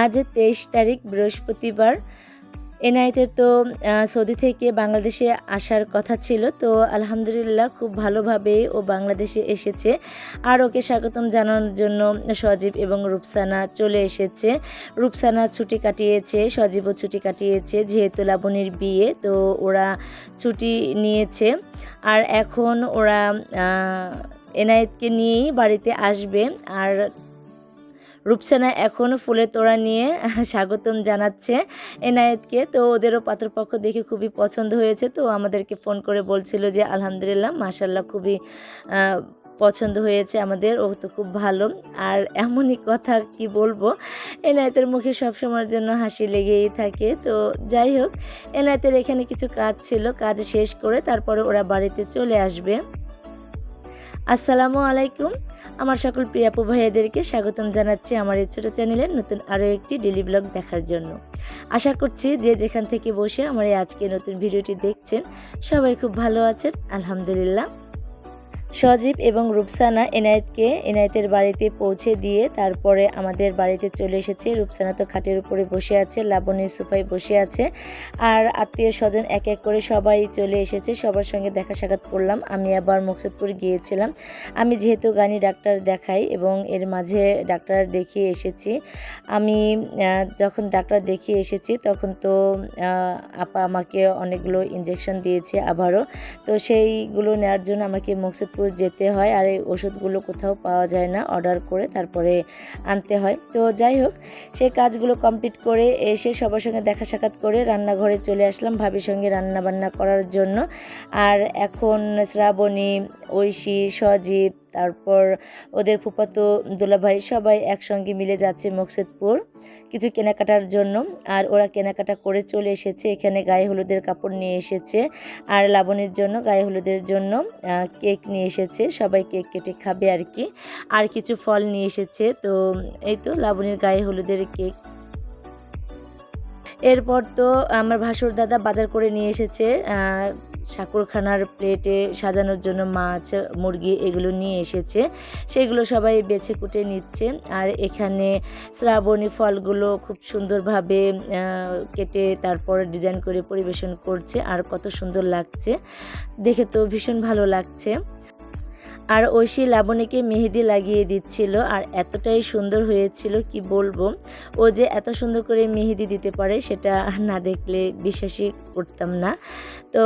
আজ তেইশ তারিখ, বৃহস্পতিবার। এনআইতের তো সৌদি থেকে বাংলাদেশে আসার কথা ছিল। তো আলহামদুলিল্লাহ খুব ভালোভাবে ও বাংলাদেশে এসেছে। আর ওকে স্বাগতম জানানোর জন্য সজীব এবং রূপসানা চলে এসেছে। রূপসানা ছুটি কাটিয়েছে, সজীবও ছুটি কাটিয়েছে, যেহেতু লাবণীর বিয়ে, তো ওরা ছুটি নিয়েছে। আর এখন ওরা এনায়েতকে নিয়েই বাড়িতে আসবে। আর রূপসানা এখনও ফুলের তোড়া নিয়ে স্বাগতম জানাচ্ছে এনায়েতকে। তো ওদেরও পাত্রপক্ষ দেখে খুবই পছন্দ হয়েছে। তো আমাদেরকে ফোন করে বলছিল যে, আলহামদুলিল্লাহ মাসাল্লাহ খুবই পছন্দ হয়েছে আমাদের। ও তো খুব ভালো। আর এমনই কথা কি বলব, এনায়েতের মুখে সবসময়ের জন্য হাসি লেগেই থাকে। তো যাই হোক, এনায়েতের এখানে কিছু কাজ ছিল, কাজ শেষ করে তারপরে ওরা বাড়িতে চলে আসবে। আসসালামু আলাইকুম। আমার সকল প্রিয়াপু ভাইয়াদেরকে স্বাগতম জানাচ্ছি আমার এই ছোটো চ্যানেলের নতুন আরও একটি ডেলি ব্লগ দেখার জন্য। আশা করছি যে যেখান থেকে বসে আমার এই আজকে নতুন ভিডিওটি দেখছেন, সবাই খুব ভালো আছেন, আলহামদুলিল্লাহ। সজীব এবং রূপসানা এনায়েতকে এনায়েতের বাড়িতে পৌঁছে দিয়ে তারপরে আমাদের বাড়িতে চলে এসেছে। রূপসানা তো খাটের উপরে বসে আছে লাবণী সোফায় বসে আছে। আর আত্মীয় স্বজন এক এক করে সবাই চলে এসেছে। সবার সঙ্গে দেখা সাক্ষাৎ করলাম। আমি আবার মুকসুদপুর গিয়েছিলাম। আমি যেহেতু গানি ডাক্তার দেখাই এবং এর মাঝে ডাক্তার দেখিয়ে এসেছি। আমি যখন ডাক্তার দেখিয়ে এসেছি তখন তো আপা আমাকে অনেকগুলো ইঞ্জেকশন দিয়েছে আবারও। তো সেইগুলো নেওয়ার জন্য আমাকে মুকসুদপুর যেতে হয় আর এই ওষুধগুলো কোথাও পাওয়া যায় না অর্ডার করে তারপরে আনতে হয়। তো যাই হোক, সেই কাজগুলো কমপ্লিট করে এসে সবার সঙ্গে দেখা সাক্ষাৎ করে রান্নাঘরে চলে আসলাম ভাবির সঙ্গে রান্নাবান্না করার জন্য। আর এখন শ্রাবণী, ঐশী, সজীব তারপর ওদের ফুপাতো দুলাভাই সবাই একসঙ্গে মিলে যাচ্ছে মকসুদপুর কিছু কেনাকাটার জন্য। আর ওরা কেনাকাটা করে চলে এসেছে। এখানে গায়ে হলুদের কাপড় নিয়ে এসেছে আর লাবণীর জন্য গায়ে হলুদের জন্য কেক নিয়ে এসেছে। সবাই কেক কেটে খাবে আর কি। আর কিছু ফল নিয়ে এসেছে। তো এই তো লাবণীর গায়ে হলুদের কেক। এরপর তো আমার ভাসুর দাদা বাজার করে নিয়ে এসেছে সাকুরখানার প্লেটে সাজানোর জন্য মাছ, মুরগি এগুলো নিয়ে এসেছে। সেগুলো সবাই বেছে কুটে নিচ্ছে আর এখানে শ্রাবণী ফলগুলো খুব সুন্দরভাবে কেটে তারপর ডিজাইন করে পরিবেশন করছে আর কত সুন্দর লাগছে। দেখে তো ভীষণ ভালো লাগছে। আর ঐশী লাবণীকে মেহেদি লাগিয়ে দিচ্ছিল, আর এতটাই সুন্দর হয়েছিল কি বলব? ও যে এত সুন্দর করে মেহেদি দিতে পারে সেটা না দেখলে বিশ্বাসই করতাম না। তো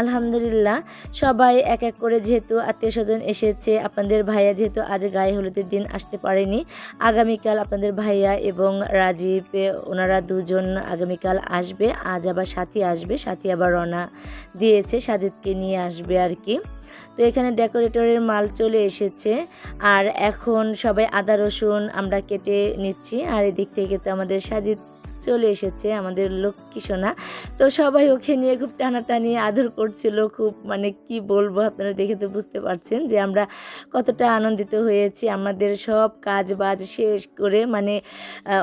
আলহামদুলিল্লাহ, সবাই এক এক করে যেহেতু আত্মীয় স্বজন এসেছে, আপনাদের ভাইয়া যেহেতু আজ গায়ে হলুদের দিন আসতে পারেনি, আগামীকাল আপনাদের ভাইয়া এবং রাজীব ওনারা দুজন আগামীকাল আসবে, আজ আবার সাথী আসবে, সাথী আবার রওনা দিয়েছে, সাজিদকে নিয়ে আসবে আর কি। তো এখানে ডেকোরেটরের মাল চলে এসেছে, আর এখন সবাই আদা রসুন, আমরা কেটে নিচ্ছি, আর এদিক থেকে তো আমাদের সাজিদ চলে এসেছে আমাদের লক্ষ্মী সোনা। তো সবাই ওকে নিয়ে খুব টানাটানি, আদর করছিল, খুব মানে কি বলব আপনারা দেখে তো বুঝতে পারছেন যে আমরা কতটা আনন্দিত হয়েছি। আমাদের সব কাজ বাজ শেষ করে মানে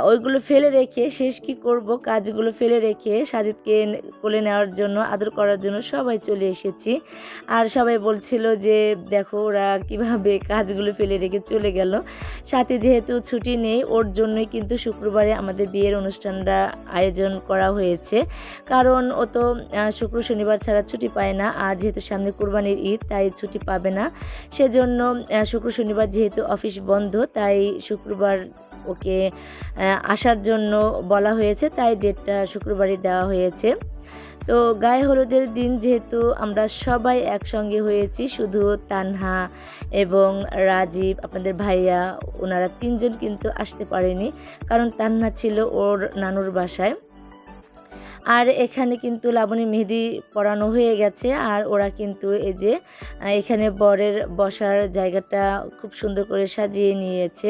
ওইগুলো ফেলে রেখে শেষ কি করব? কাজগুলো ফেলে রেখে সাজিদকে কোলে নেওয়ার জন্য, আদর করার জন্য সবাই চলে এসেছি। আর সবাই বলছিল যে, দেখো, ওরা কীভাবে কাজগুলো ফেলে রেখে চলে গেল। সাথে যেহেতু ছুটি নেই, ওর জন্যই কিন্তু শুক্রবারে আমাদের বিয়ের অনুষ্ঠানটা আয়োজন করা হয়েছে। কারণ ও তো শুক্র শনিবার ছাড়া ছুটি পায় না। আর যেহেতু সামনে কুরবানির ঈদ, তাই ছুটি পাবে না। সেজন্য শুক্র শনিবার যেহেতু অফিস বন্ধ, তাই শুক্রবার ওকে আসার জন্য বলা হয়েছে। তাই ডেটটা শুক্রবারই দেওয়া হয়েছে। তো গায়ে হলুদের দিন যেহেতু আমরা সবাই একসঙ্গে হয়েছি, শুধু তানহা এবং রাজীব, আপনাদের ভাইয়া, ওনারা তিনজন কিন্তু আসতে পারেনি কারণ তান্না ছিল ওর নানুর বাসায়। আর এখানে কিন্তু লাবণী মেহেদি পরানো হয়ে গেছে আর ওরা কিন্তু এই যে, এখানে বরের বসার জায়গাটা খুব সুন্দর করে সাজিয়ে নিয়েছে।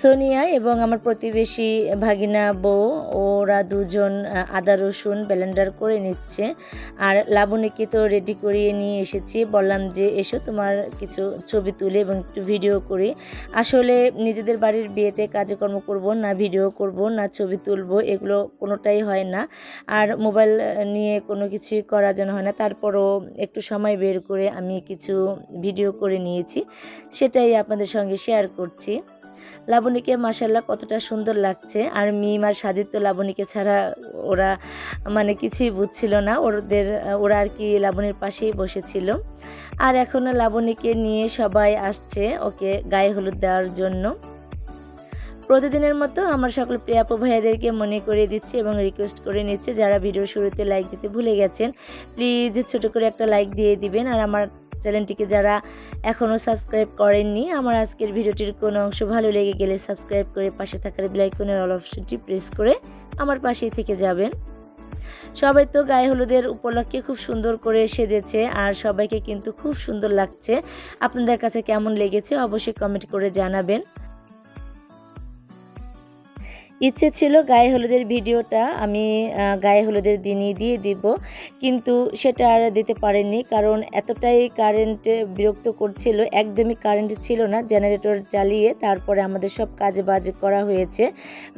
সোনিয়া এবং আমার প্রতিবেশী ভাগিনা বউ, ওরা দুজন আদা রসুন ব্লেন্ডার করে নিচ্ছে। আর লাবণীকে তো রেডি করিয়ে নিয়ে এসেছি। বললাম যে, এসো তোমার কিছু ছবি তুলে এবং একটু ভিডিও করি। আসলে নিজেদের বাড়ির বিয়েতে কাজকর্ম করব, না ভিডিও করব, না ছবি তুলব, এগুলো কোনোটাই হয় না। আর মোবাইল নিয়ে কোনো কিছুই করা যেন হয় না। তারপরও একটু সময় বের করে আমি কিছু ভিডিও করে নিয়েছি। সেটাই আপনাদের সঙ্গে শেয়ার করছি। লাবণীকে মাসাল্লাহ কতটা সুন্দর লাগছে। আর মিম আর সাজিদ তো লাবণীকে ছাড়া ওরা মানে কিছুই বুঝছিল না। ওদের, ওরা আর কি লাবণীর পাশেই বসেছিল। আর এখনও লাবণীকে নিয়ে সবাই আসছে ওকে গায়ে হলুদ দেওয়ার জন্য। প্রতিদিনের মতো আমার সকল প্রিয়াপু ভাইয়াদেরকে মনে করিয়ে দিচ্ছি এবং রিকোয়েস্ট করে নিচ্ছে, যারা ভিডিও শুরুতে লাইক দিতে ভুলে গেছেন প্লিজ ছোট করে একটা লাইক দিয়ে দিবেন। আর আমার চ্যানেলটিকে যারা এখনও সাবস্ক্রাইব করেননি, আমার আজকের ভিডিওটির কোনো অংশ ভালো লেগে গেলে সাবস্ক্রাইব করে পাশে থাকার ব্লাইকনের অল অপশনটি প্রেস করে আমার পাশেই থেকে যাবেন। সবাই তো গায়ে হলুদের উপলক্ষে খুব সুন্দর করে সেজেছে আর সবাইকে কিন্তু খুব সুন্দর লাগছে। আপনাদের কাছে কেমন লেগেছে অবশ্যই কমেন্ট করে জানাবেন। ইচ্ছে ছিল গায়ে হলুদের ভিডিওটা আমি গায়ে হলুদের দিনই দিয়ে দিব। কিন্তু সেটা আর দিতে পারেননি কারণ এতটাই কারেন্ট বিরক্ত করছিল একদমই কারেন্ট ছিল না জেনারেটর চালিয়ে তারপরে আমাদের সব কাজে বাজে করা হয়েছে।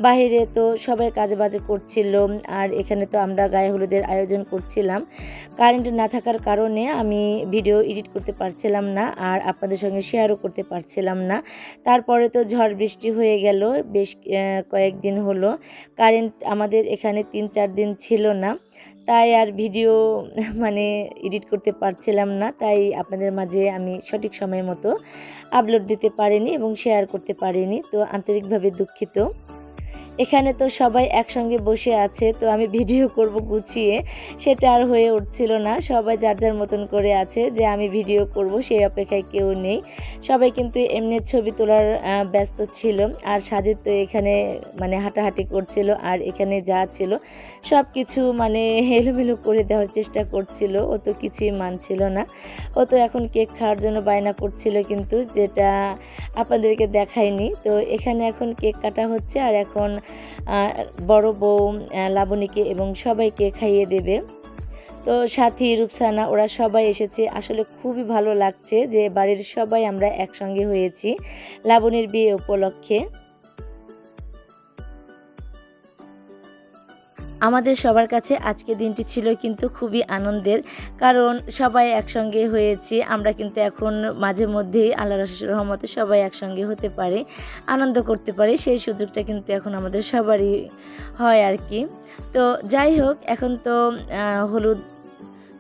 বাইরে তো সবাই কাজে বাজে করছিল আর এখানে তো আমরা গায়ে হলুদের আয়োজন করছিলাম। কারেন্ট না থাকার কারণে আমি ভিডিও এডিট করতে পারছিলাম না আর আপনাদের সঙ্গে শেয়ারও করতে পারছিলাম না। তারপরে তো ঝড় বৃষ্টি হয়ে গেল বেশ আহ, কয়েকদিন হলো। কারেন্ট আমাদের এখানে তিন, চার দিন ছিল না। তাই আর ভিডিও মানে এডিট করতে পারছিলাম না। তাই আপনাদের মাঝে আমি সঠিক সময় মতো আপলোড দিতে পারিনি এবং শেয়ার করতে পারিনি। তো আন্তরিকভাবে দুঃখিত। এখানে তো সবাই একসঙ্গে বসে আছে, তো আমি ভিডিও করব গুছিয়ে। সেটা আর হয়ে উঠছিল না, সবাই যার যার মতন করে আছে যে আমি ভিডিও করব, সেই অপেক্ষায় কেউ নেই। সবাই কিন্তু এমনি ছবি তোলার ব্যস্ত ছিল, আর সাজিদ তো এখানে মানে হাঁটাহাঁটি করছিল, আর এখানে যা ছিল সব কিছু মানে এলোমেলো করে দেওয়ার চেষ্টা করছিল, ও তো কিছুই মানছিল না। ও তো এখন কেক খাওয়ার জন্য বায়না করছিল কিন্তু, যেটা আপনাদেরকে দেখায়নি তো এখানে এখন কেক কাটা হচ্ছে, আর এখন বড় বউ লাবণীকে এবং সবাইকে খাইয়ে দেবে। তো সাথী, রূপসানা, ওরা সবাই এসেছে। আসলে খুবই ভালো লাগছে যে বাড়ির সবাই আমরা একসঙ্গে হয়েছি, লাবণীর বিয়ে উপলক্ষে। আমাদের সবার কাছে আজকে দিনটি ছিল কিন্তু খুবই আনন্দের, কারণ সবাই একসঙ্গে হয়েছি। আমরা কিন্তু এখন মাঝে মধ্যেই আল্লাহ রসুল রহমতে সবাই একসঙ্গে হতে পারে, আনন্দ করতে পারি। সেই সুযোগটা কিন্তু এখন আমাদের সবারই হয় আর কি। তো যাই হোক, এখন তো হলুদ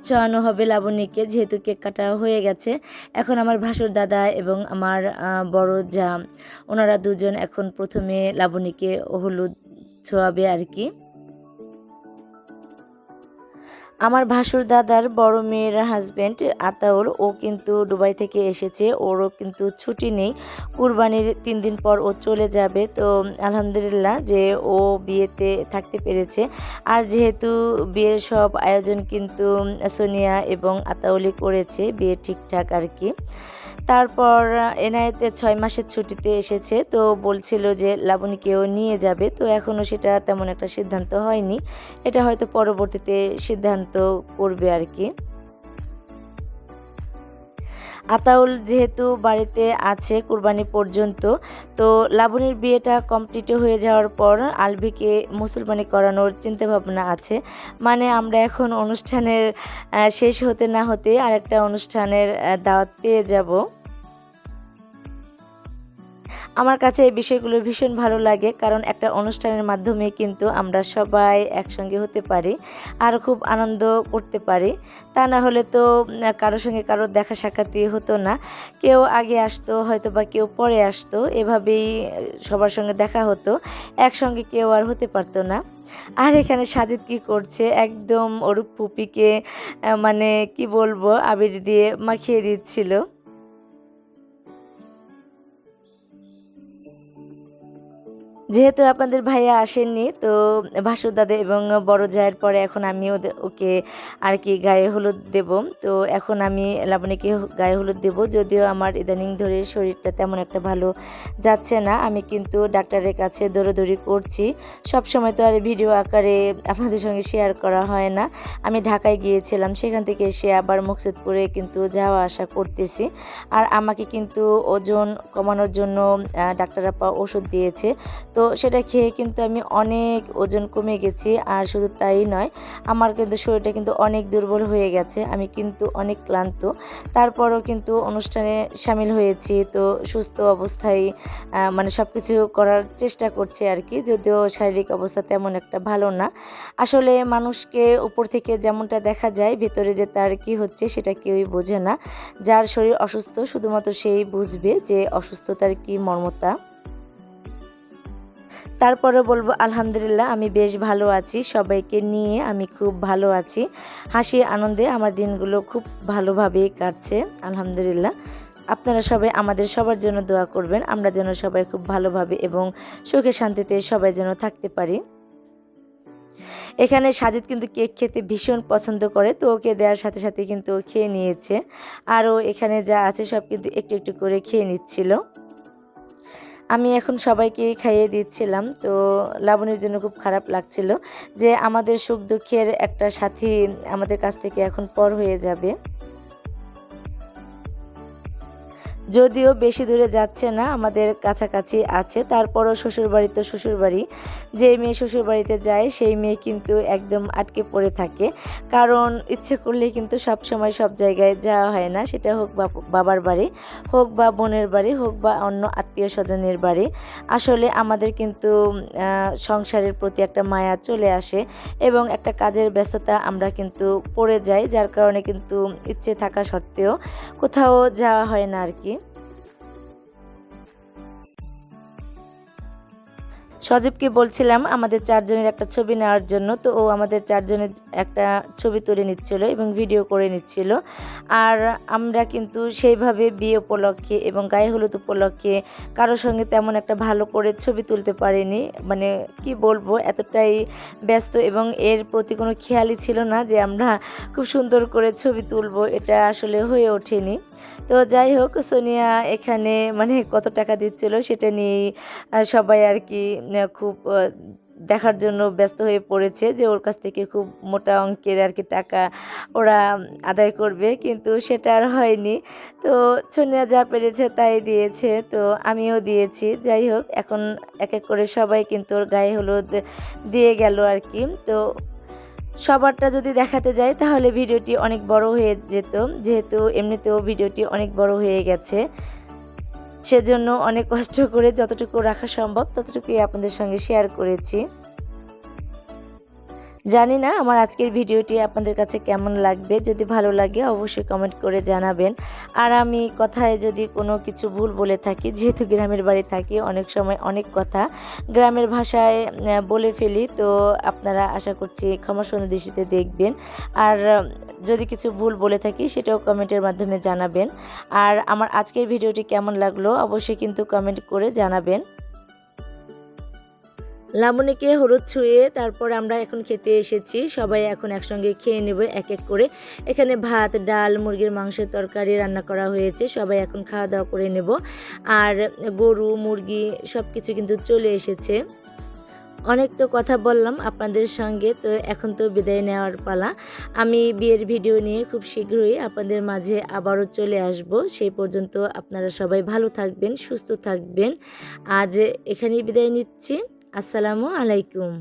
চড়ানো হবে লাবণীকে, যেহেতু কেক কাটা হয়ে গেছে। এখন আমার ভাসুর দাদা এবং আমার বড় যা ওনারা দুজন এখন প্রথমে লাবণীকে হলুদ ছোঁয়াবে আর কি। আমার ভাসুর দাদার বড় মেয়ের হাজব্যান্ড আতাউর ও কিন্তু দুবাই থেকে এসেছে, ওরও কিন্তু ছুটি নেই। কুরবানির তিন দিন পর ও চলে যাবে, তো আলহামদুলিল্লাহ যে ও বিয়েতে থাকতে পেরেছে। আর যেহেতু বিয়ের সব আয়োজন কিন্তু সোনিয়া এবং আতাউলি করেছে, বিয়ে ঠিকঠাক আর কি। তারপর এনআইতে ছয় মাসের ছুটিতে এসেছে। তো বলছিল যে লাবণীকেও নিয়ে যাবে। তো এখনও সেটা তেমন একটা সিদ্ধান্ত হয়নি। এটা হয়তো পরবর্তীতে সিদ্ধান্ত করবে আর কি। আতাউল যেহেতু বাড়িতে আছে কুরবানি পর্যন্ত, তো লাবণীর বিয়েটা কমপ্লিট হয়ে যাওয়ার পর আলভিকে মুসলমানি করানোর চিন্তাভাবনা আছে। মানে আমরা এখন অনুষ্ঠানের শেষ হতে না হতে আরেকটা অনুষ্ঠানের দাওয়াত পেয়ে যাব। আমার কাছে এই বিষয়গুলো ভীষণ ভালো লাগে, কারণ একটা অনুষ্ঠানের মাধ্যমে কিন্তু আমরা সবাই একসঙ্গে হতে পারি আর খুব আনন্দ করতে পারি। তা না হলে তো কারোর সঙ্গে কারোর দেখা সাক্ষাৎই হতো না। কেউ আগে আসতো হয়তো বা কেউ পরে আসতো, এভাবেই সবার সঙ্গে দেখা হতো, একসঙ্গে কেউ আর হতে পারতো না। আর এখানে সাজিদ কি করছে? একদম ওর পুপিকে মানে কি বলব, আবির দিয়ে মাখিয়ে দিচ্ছিল। যেহেতু আপনাদের ভাইয়া আসেননি, তো ভাসুর দাদা এবং বড় জায়ের পরে এখন আমি ওকে আর কি গায়ে হলুদ দেব। তো এখন আমি লাবণীকে গায়ে হলুদ দেব। যদিও আমার ইদানিং ধরে শরীরটা তেমন একটা ভালো যাচ্ছে না। আমি কিন্তু ডাক্তারের কাছে দৌড়াদৌড়ি করছি। সব সময় তো আর ভিডিও আকারে আপনাদের সঙ্গে শেয়ার করা হয় না। আমি ঢাকায় গিয়েছিলাম, সেখান থেকে এসে আবার মুকসেদপুরে কিন্তু যাওয়া আসা করতেছি। আর আমাকে কিন্তু ওজন কমানোর জন্য ডাক্তার আপা ওষুধ দিয়েছে। তো সেটা খেয়ে কিন্তু আমি অনেক ওজন কমে গেছি, আর শুধু তাই নয়, আমার কিন্তু শরীরটা কিন্তু অনেক দুর্বল হয়ে গেছে, আমি কিন্তু অনেক ক্লান্ত। তারপরও কিন্তু অনুষ্ঠানে সামিল হয়েছি, তো সুস্থ অবস্থায় মানে সব কিছু করার চেষ্টা করছি আর কি, যদিও শারীরিক অবস্থা তেমন একটা ভালো না। আসলে মানুষকে উপর থেকে যেমনটা দেখা যায়, ভেতরে যে তার কি হচ্ছে সেটা কেউই বোঝে না। যার শরীর অসুস্থ, শুধুমাত্র সেই বুঝবে যে অসুস্থতার কি মর্মতা। তারপরে বলব, আলহামদুলিল্লাহ, আমি বেশ ভালো আছি। সবাইকে নিয়ে আমি খুব ভালো আছি। হাসি, আনন্দে আমার দিনগুলো খুব ভালোভাবেই কাটছে, আলহামদুলিল্লাহ। আপনারা সবাই আমাদের সবার জন্য দোয়া করবেন। আমরা যেন সবাই খুব ভালোভাবে এবং সুখে শান্তিতে সবাই যেন থাকতে পারি। এখানে সাজিদ কিন্তু কেক খেতে ভীষণ পছন্দ করে, তো ওকে দেওয়ার সাথে সাথে কিন্তু খেয়ে নিয়েছে। আরও এখানে যা আছে সব কিন্তু একটু একটু করে খেয়ে নিচ্ছিল। আমি এখন সবাইকে খাইয়ে দিচ্ছিলাম, তো লাবণীর জন্য খুব খারাপ লাগছিল যে আমাদের সুখ দুঃখের একটা সাথী আমাদের কাছ থেকে এখন পর হয়ে যাবে। যদিও বেশি দূরে যাচ্ছে না, আমাদের কাছাকাছি আছে। তারপরও শ্বশুরবাড়ি তো শ্বশুরবাড়ি। যে মেয়ে শ্বশুরবাড়িতে যায়, সেই মেয়ে কিন্তু একদম আটকে পড়ে থাকে। কারণ ইচ্ছে করলে কিন্তু সব সময় সব জায়গায় যাওয়া হয় না। সেটা হোক বাবার বাড়ি, হোক বা বোনের বাড়ি, হোক বা অন্য আত্মীয় স্বজনের বাড়ি। আসলে আমাদের কিন্তু সংসারের প্রতি একটা মায়া চলে আসে এবং একটা কাজের ব্যস্ততা আমরা কিন্তু পড়ে যাই, যার কারণে কিন্তু ইচ্ছে থাকা সত্ত্বেও কোথাও যাওয়া হয় না আর কি। সজীবকে বলছিলাম, আমাদের চারজনের একটা ছবি নেওয়ার জন্য। তো ও আমাদের চারজনের একটা ছবি তুলে নিচ্ছিল এবং ভিডিও করে নিচ্ছিল। আর আমরা কিন্তু সেইভাবে বিয়ে উপলক্ষে এবং গায়ে হলুদ উপলক্ষে কারোর সঙ্গে তেমন একটা ভালো করে ছবি তুলতে পারিনি। মানে কি বলব, এতটাই ব্যস্ত এবং এর প্রতি কোনো খেয়ালই ছিল না যে আমরা খুব সুন্দর করে ছবি তুলবো, এটা আসলে হয়ে ওঠেনি। তো যাই হোক, সোনিয়া এখানে মানে কত টাকা দিচ্ছিল সেটা নিয়েই সবাই আর কি খুব দেখার জন্য ব্যস্ত হয়ে পড়েছে যে ওর কাছ থেকে খুব মোটা অঙ্কের আর কি টাকা ওরা আদায় করবে, কিন্তু সেটা আর হয়নি। তো সোনিয়া যা পেরেছে তাই দিয়েছে, তো আমিও দিয়েছি। যাই হোক, এখন এক এক করে সবাই কিন্তু ওর গায়ে হলুদ দিয়ে গেল আর কি। তো সবারটা যদি দেখাতে যাই, তাহলে ভিডিওটি অনেক বড় হয়ে যেত, যেহেতু এমনিতেও ভিডিওটি অনেক বড় হয়ে গেছে। সেজন্য অনেক কষ্ট করে যতটুকু রাখা সম্ভব ততটুকুই আপনাদের সঙ্গে শেয়ার করেছি। জানি না আমার আজকের ভিডিওটি আপনাদের কাছে কেমন লাগবে, যদি ভালো লাগে অবশ্যই কমেন্ট করে জানাবেন। আর আমি কথায় যদি কোনো কিছু ভুল বলে থাকি, যেহেতু গ্রামের বাড়ি থাকি, অনেক সময় অনেক কথা গ্রামের ভাষায় বলে ফেলি, তো আপনারা আশা করছি ক্ষমা দৃষ্টিতে দেখবেন। আর যদি কিছু ভুল বলে থাকি, সেটাও কমেন্টের মাধ্যমে জানাবেন। আর আমার আজকের ভিডিওটি কেমন লাগল, অবশ্যই কিন্তু কমেন্ট করে জানাবেন। লাবণীকে হলুদ ছুঁয়ে তারপর আমরা এখন খেতে এসেছি। সবাই এখন একসঙ্গে খেয়ে নেব এক এক করে। এখানে ভাত, ডাল, মুরগির মাংসের তরকারি রান্না করা হয়েছে। সবাই এখন খাওয়া দাওয়া করে নেব। আর গরু, মুরগি সব কিছু কিন্তু চলে এসেছে। অনেক তো কথা বললাম আপনাদের সঙ্গে, তো এখন তো বিদায় নেওয়ার পালা। আমি বিয়ের ভিডিও নিয়ে খুব শীঘ্রই আপনাদের মাঝে আবারও চলে আসব। সেই পর্যন্ত আপনারা সবাই ভালো থাকবেন, সুস্থ থাকবেন। আজ এখানেই বিদায় নিচ্ছি। আসসালামু আলাইকুম।